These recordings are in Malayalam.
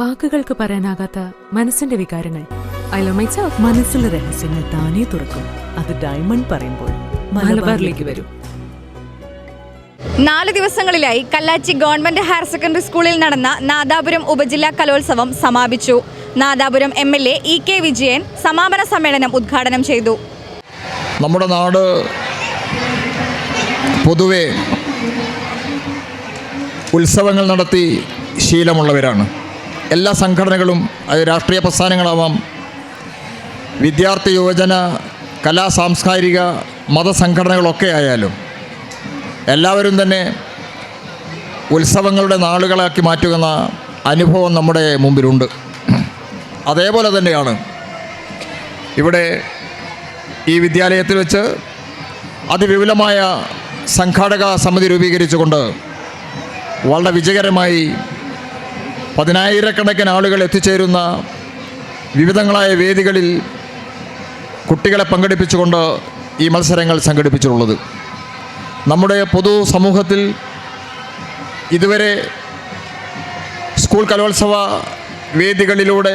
വാക്കുകൾക്ക് പറയാനാകാത്ത മനസ്സിന്റെ വികാരങ്ങൾ. ഐലോമൈറ്റ്സ് മനസ്സിലെ രഹസ്യങ്ങൾ താനേ തുറക്കും. അത് ഡയമണ്ട് പറയുമ്പോൾ മലബാറിലേക്ക് വരും. നാല് ദിവസങ്ങളിലായി കല്ലാച്ചി ഗവൺമെന്റ് ഹയർ സെക്കൻഡറി സ്കൂളിൽ നടന്ന നാദാപുരം ഉപജില്ലാ കലോത്സവം സമാപിച്ചു. Nadapuram M L A E K Vijayan സമാപന സമ്മേളനം ഉദ്ഘാടനം ചെയ്തു. നമ്മുടെ നാട് പൊതുവെ ഉത്സവങ്ങൾ നടത്തി ശീലമുള്ളവരാണ്. എല്ലാ സംഘടനകളും അത് രാഷ്ട്രീയ പ്രസ്ഥാനങ്ങളാവാം വിദ്യാർത്ഥി യുവജന കലാ സാംസ്കാരിക മതസംഘടനകളൊക്കെ ആയാലും എല്ലാവരും തന്നെ ഉത്സവങ്ങളുടെ നാളുകളാക്കി മാറ്റുന്ന അനുഭവം നമ്മുടെ മുമ്പിലുണ്ട്. അതേപോലെ തന്നെയാണ് ഇവിടെ ഈ വിദ്യാലയത്തിൽ വെച്ച് അതിവിപുലമായ സംഘാടക സമിതി രൂപീകരിച്ചുകൊണ്ട് വളരെ വിജയകരമായി പതിനായിരക്കണക്കിന് ആളുകൾ എത്തിച്ചേരുന്ന വിവിധങ്ങളായ വേദികളിൽ കുട്ടികളെ പങ്കെടുപ്പിച്ചുകൊണ്ട് ഈ മത്സരങ്ങൾ സംഘടിപ്പിച്ചിട്ടുള്ളത്. നമ്മുടെ പൊതു സമൂഹത്തിൽ ഇതുവരെ സ്കൂൾ കലോത്സവ വേദികളിലൂടെ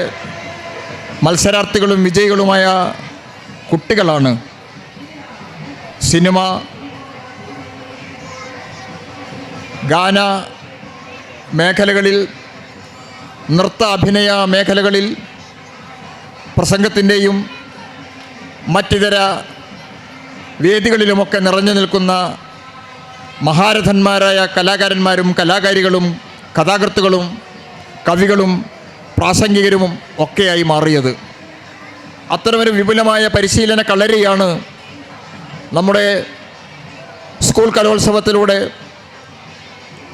മത്സരാർത്ഥികളും വിജയികളുമായ കുട്ടികളാണ് സിനിമ ഗാന മേഖലകളിൽ നൃത്ത അഭിനയ മേഖലകളിൽ പ്രസംഗത്തിന്റെയും മറ്റിതര വേദികളിലുമൊക്കെ നിറഞ്ഞു നിൽക്കുന്ന മഹാരഥന്മാരായ കലാകാരന്മാരും കലാകാരികളും കഥാകൃത്തുകളും കവികളും പ്രാസംഗികരും ഒക്കെയായി മാറിയത്. അത്തരമൊരു വിപുലമായ പരിശീലന കളരിയാണ് നമ്മുടെ സ്കൂൾ കലോത്സവത്തിലൂടെ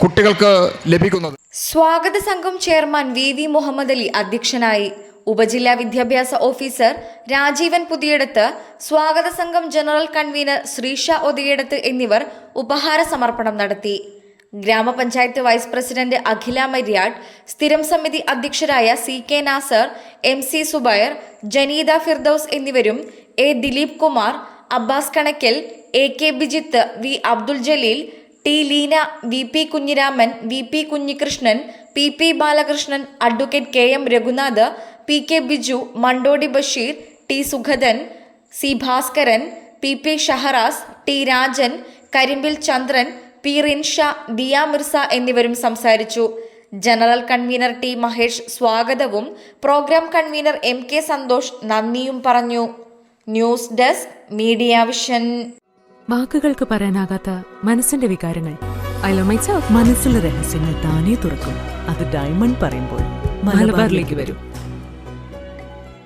കുട്ടികൾക്ക് ലഭിക്കുന്നത്. സ്വാഗത സംഘം chairman V V Muhammad Ali അധ്യക്ഷനായി ഉപജില്ലാ വിദ്യാഭ്യാസ ഓഫീസർ രാജീവൻ പുതിയടത്ത് സ്വാഗത സംഘം ജനറൽ കൺവീനർ ശ്രീഷ ഒതിയടത്ത് എന്നിവർ ഉപഹാര സമർപ്പണം നടത്തി. ഗ്രാമപഞ്ചായത്ത് വൈസ് പ്രസിഡന്റ് അഖില മര്യാഡ് സ്ഥിരം സമിതി അധ്യക്ഷരായ C K Nasar M C Subair Janeetha Firdous എന്നിവരും A Dileep Kumar Abbas Kanakkal A K Bijith V Abdul Jaleel T Leena V P Kunhiraman V P Kunhikrishnan P P Balakrishnan advocate K M Raghunath P K Biju Mandodi Basheer T Sugathan C Bhaskaran P P Shahras T Rajan Karimbil Chandran P Rinsha Diya Mirza എന്നിവരും സംസാരിച്ചു. ജനറൽ കൺവീനർ ടി മഹേഷ് സ്വാഗതവും programme convener M K Santhosh നന്ദിയും പറഞ്ഞു. News desk Media Vision. വാക്കുകൾക്ക് പറയാനാകാത്ത മനസ്സിന്റെ വികാരങ്ങൾ. ഐലോമൈറ്റ്സ് മനസ്സിലെ രഹസ്യങ്ങൾ താനേ തുറക്കും. അത് ഡയമണ്ട് പറയുമ്പോൾ മലബാറിലേക്ക് വരും.